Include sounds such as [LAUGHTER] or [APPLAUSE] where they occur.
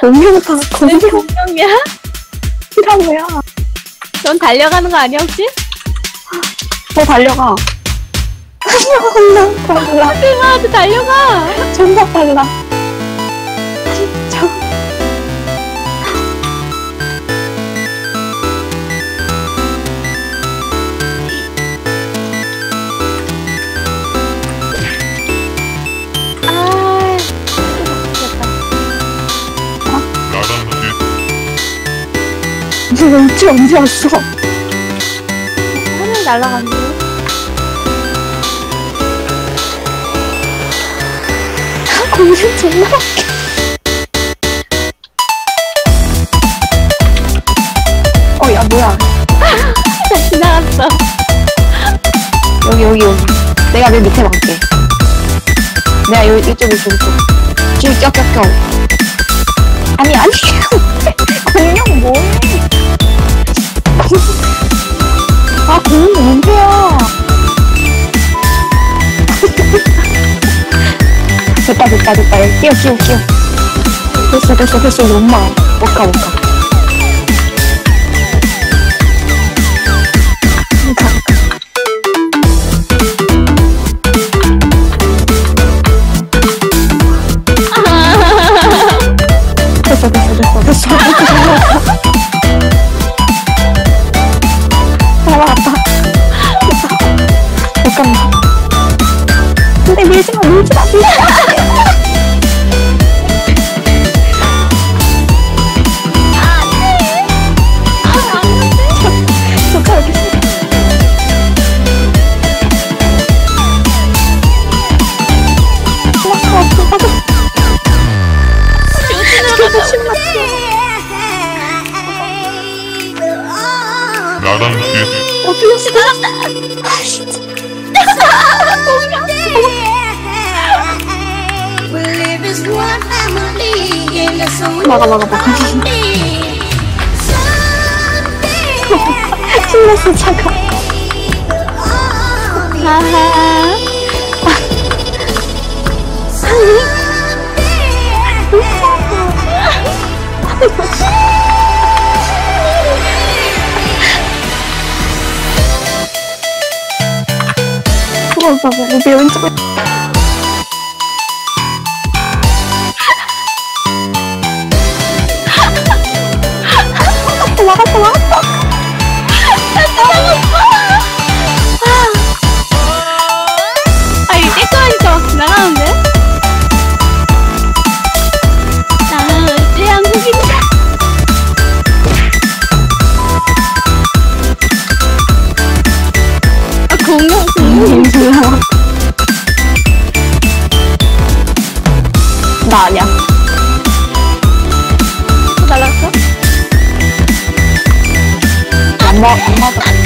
공룡사, 왜 공룡, 공룡이야? 이라고야. 넌 달려가는 거 아니야 혹시? 더 달려가. [LAUGHS] 달려간다, 달라. 그만한테 달려가. 존나 빨라. 무슨 음치 언제 왔어? 하늘 날라갔네. 공룡 존나 웃겨. 어, 야, 뭐야. 다 지나갔어. 여기, 여기, 여기. 내가 내 밑에 막게. 내가 요, 이쪽, 이쪽, 이쪽. 줄 껴, 껴, 껴. 됐다, 됐다. 끼워, 끼워, 끼워. 됐어, 됐어, 됐어. 엄마. 못 가, 못 가. 가, 가. 됐어, 됐어, 됐어, 됐어. 살아왔다. 잠깐만. 근데 밀지 마, 밀지 마, 밀지 마. 나랑 뒤 어, 틀렸어. 아, 진짜. 막아, 막아, 막아. 신났어, 차가. 하하. 그거 봐봐, 우리 왼쪽에. 막 나 아니야. 또